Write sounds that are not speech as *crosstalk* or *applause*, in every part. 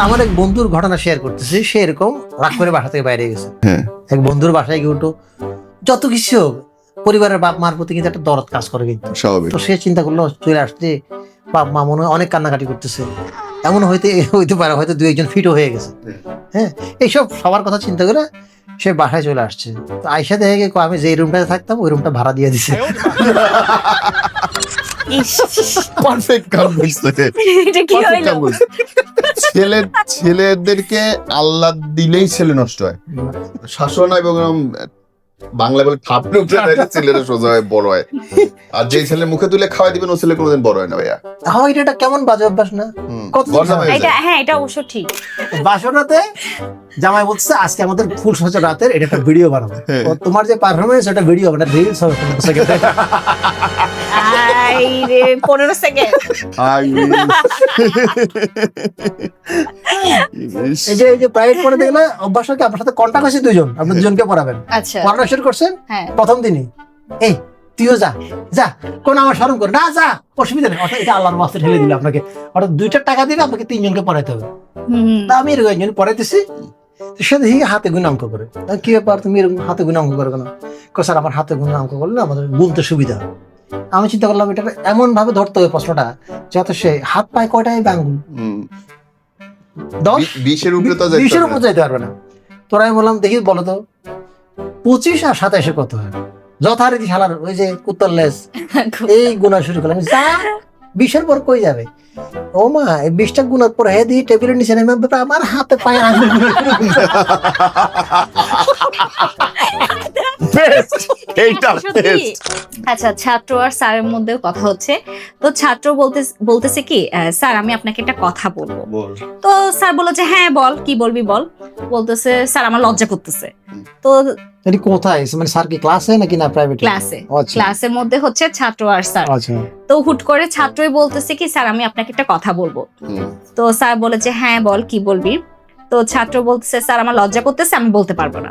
তা আমার এক বন্ধুর ঘটনা শেয়ার করতেছি সে এরকম রাগ করে বাসা থেকে বাইরে গেছে। হ্যাঁ। এক বন্ধুর বাসায় গিয়ে উঠো যত কিছু হোক পরিবারের বাপ মার প্রতি কিন্তু একটা দরদ কাজ করে কিন্তু। তো সে চিন্তা করল চলে আসছে বাপ মা মনে হয় অনেক কান্নাকাটি করতেছে। এমন হইতে হইতে পারে হয়তো দু একজন ফিটও হয়ে গেছে। হ্যাঁ এইসব সবার কথা চিন্তা করে সে বাসায় চলে আসছে। তো আইসা দেখে আমি যে রুমটাতে থাকতাম ওই রুমটা ভাড়া দিয়ে দিছে। পারফেক্ট কাম বলছে এটা কি। ছেলে ছেলেদেরকে আল্লাহ দিলেই ছেলে নষ্ট হয়। শাসন এবং বাংলা বলে থাপড়ে উঠে ছেলেরা সোজা হয় বড় হয়। আর যে ছেলে মুখে তুলে খাওয়াই দিবেন ও ছেলে কোনোদিন বড় হয় না ভাইয়া। আমার এটা একটা কেমন বাজে অভ্যাস না? কত হয়ে? এটা যায়। হ্যাঁ এটা অবশ্য ঠিক। বাসরাতে জামাই বলছে আজকে আমাদের ফুল সজ্জা রাতের এটা একটা ভিডিও বানাবো। হ্যাঁ। তোমার যে পারফরমেন্স ওটা ভিডিও হবে না রিলস হবে পনেরো সেকেন্ডে। আই রে পনেরো সেকেন্ড আই এই যে এই যে প্রাইভেট পড়ে দেখলে অভ্যাস হয় আপনার সাথে কন্টাক্ট আছে দুজন আপনি দুজনকে পড়াবেন। আচ্ছা। পড়ানো শুরু করছেন? হ্যাঁ। প্রথম দিনই। এই তুইও যা যা কোন আমার স্মরণ কর না যা অসুবিধা নেই। অর্থাৎ এটা আল্লাহর মাস্তে ঠেলে দিল আপনাকে। অর্থাৎ দুইটা টাকা দিলে আপনাকে তিনজনকে পড়াইতে হবে। তা আমি এরকম একজন পড়াইতেছি সে দেখি হাতে গুণ অঙ্ক করে। কি ব্যাপার? তুমি এরকম হাতে গুণ অঙ্ক করো কেন? স্যার আমার হাতে গুণ অঙ্ক করলে আমাদের গুনতে সুবিধা। আমি চিন্তা করলাম এটা এমন ভাবে ধরতে হবে প্রশ্নটা যাতে সে হাত পায় কয়টাই বাঙ্গুল হুম, দশ? বিশের উপরে তো বিশের উপর যাইতে পারবে না। তোরা আমি বললাম দেখি বলো তো পঁচিশ আর সাতাশে কত হয়? যথারীতি শালার ওই যে কুত্তর লেস *laughs* এই গুণা শুরু করলাম। যা বিশের পর কই যাবে? ও মা বিশটা গুণার পর হে দিয়ে টেবিলের নিচে নেমে আমার হাতে পায়ে আঙুল *laughs* *laughs* এইটা সত্যি? আচ্ছা ছাত্র আর স্যারের মধ্যেও কথা হচ্ছে। তো ছাত্র বলতে বলতেছে কি স্যার আমি আপনাকে একটা কথা বলব। তো স্যার বলল যে হ্যাঁ বল কি বলবি বল? বলতেছে স্যার আমার লজ্জা করতেছে। তো এটি কোথায়? মানে স্যার কি ক্লাসে নাকি না প্রাইভেট ক্লাসে ক্লাসের মধ্যে হচ্ছে ছাত্র আর স্যার। আচ্ছা। তো হুট করে ছাত্রই বলতেছে কি স্যার আমি আপনাকে একটা কথা বলব। তো স্যার বলেছে হ্যাঁ বল কি বলবি? তো ছাত্র বলতেছে স্যার আমার লজ্জা করতেছে আমি বলতে পারব না।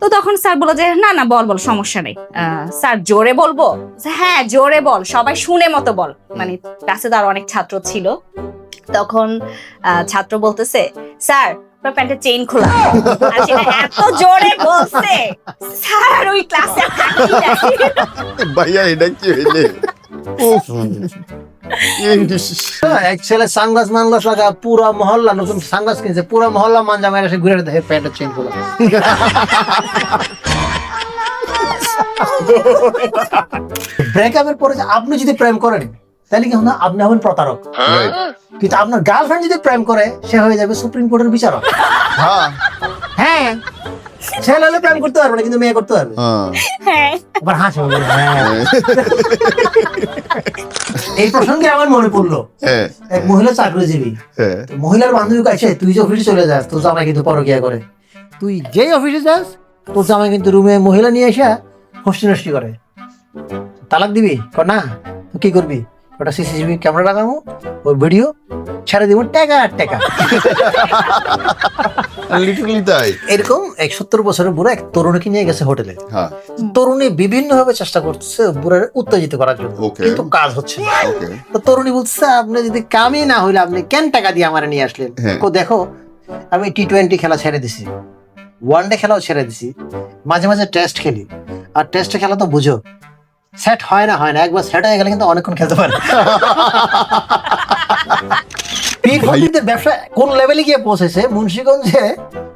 তো তখন স্যার বলল যে না না বল বল সমস্যা নেই। আহ, স্যার জোরে বলব? হ্যাঁ জোরে বল সবাই শুনে মতো বল। মানে ক্লাসে তো আর অনেক ছাত্র ছিল। তখন আহ, ছাত্র বলতেছে স্যার আপনার প্যান্টের চেইন খোলা। আর সেটা এত জোরে বলছে স্যার ওই ক্লাসে ভাইয়া এটা কি হইলে। এক ছেলে সানগ্লাস মানগ্লাস লাগা পুরা মহল্লা নতুন সানগ্লাস কিনছে পুরা মহল্লা মানজা মেরে এসে ঘুরে দেখে প্যান্টের চেনগুলো ব্রেকআপের পরে আপনি যদি প্রেম করেন তাহলে কি হবে আপনি হবেন প্রতারক। কিন্তু আপনার গার্লফ্রেন্ড যদি প্রেম করে সে হয়ে যাবে সুপ্রিম কোর্টের বিচারক। হ্যাঁ, হ্যাঁ। ছেলে হলে প্রেম করতে পারবে না কিন্তু মেয়ে করতে পারবে। হ্যাঁ। হ্যাঁ। আবার হাসে হ্যাঁ। এই প্রসঙ্গে আমার মনে পড়ল হ্যাঁ, এক মহিলা চাকরিজীবী হ্যাঁ। মহিলার বান্ধবী কাছে তুই যে অফিসে চলে যাস তোর জামাই কিন্তু পরকিয়া করে। তুই যেই অফিসে যাস তোর জামাই কিন্তু রুমে মহিলা নিয়ে এসে হস্তি নষ্টি করে। তালাক দিবি? না কি করবি? ওটা সিসিটিভি ক্যামেরা লাগাবো ওই ভিডিও ছেড়ে দিব টাকা আর টাকা। Literally তাই। এরকম এক সত্তর বছরের বুড়ো এক তরুণীকে নিয়ে গেছে হোটেলে। হ্যাঁ। তরুণী বিভিন্ন ভাবে চেষ্টা করছে বুড়ার উত্তেজিত করার জন্য। কিন্তু কাজ হচ্ছে না। তো তরুণী বলছে আপনি যদি কামই না হইলে আপনি কেন টাকা দিয়ে আমার নিয়ে আসলেন? হ্যাঁ। দেখো আমি টি টোয়েন্টি খেলা ছেড়ে দিছি। ওয়ান ডে খেলাও ছেড়ে দিছি। মাঝে মাঝে টেস্ট খেলি। আর টেস্টে খেলা তো বুঝো সেট হয় না হয় না। একবার সেট হয়ে গেলে কিন্তু অনেকক্ষণ খেলতে পারে। *laughs* ব্যবসা কোন লেভেলে গিয়ে পৌঁছেছে? মুন্সিগঞ্জে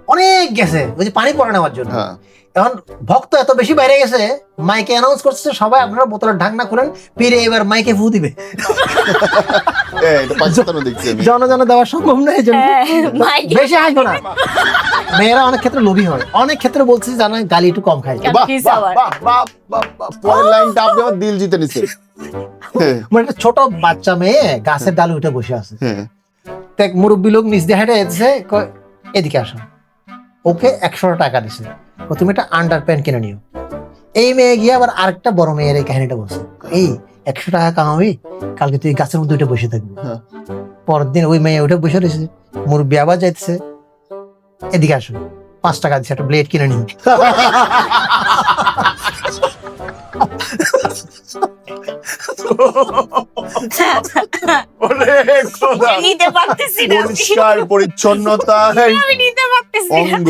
অনেক গেছে। ওই যে পানি পড়ে নেওয়ার জন্য। হ্যাঁ। এখন ভক্ত এত বেশি বাইরে গেছে মাইকে অ্যানাউন্স করছে সবাই আপনারা বোতলের ঢাকনা খুলেন পীরে এবার মাইকে ফু দিবে। *laughs* এই, এটা পাকিস্তানও দেখছি আমি। জন জন দেওয়া সম্ভব নয় জন্য বেশি হাসবো না। মেয়েরা অনেক ক্ষেত্রে লোভী হয়। অনেক ক্ষেত্রে বলছি জানা গালি একটু কম খাই। পরের লাইনটা আপনি আমার দিল জিতে নিছে। *laughs* হ্যাঁ, মানে একটা ছোট বাচ্চা মেয়ে গাছের ডালে উঠে বসে আছে। এক মুরব্বী লোক নিচ দিয়ে হেঁটে এসেছে এদিকে আসো। ওকে একশো টাকা দিছে। ও তুমি একটা আন্ডার প্যান্ট কিনে নিও। এই মেয়ে গিয়ে আবার আরেকটা বড় মেয়ের এই কাহিনীটা বলছে। এই একশো টাকা কামাবি? কালকে তুই গাছের মধ্যে উঠে বসে থাকবি। হ্যাঁ। পরের দিন ওই মেয়ে উঠে বসে রয়েছে। মুরব্বী আবার যাইতেছে। এদিকে আসো পাঁচ টাকা দিচ্ছে একটা ব্লেড কিনে নিও। *laughs* নিতে পারতেছি না। পরিষ্কার পরিচ্ছন্নতা আমি নিতে পারতেছি অঙ্গ।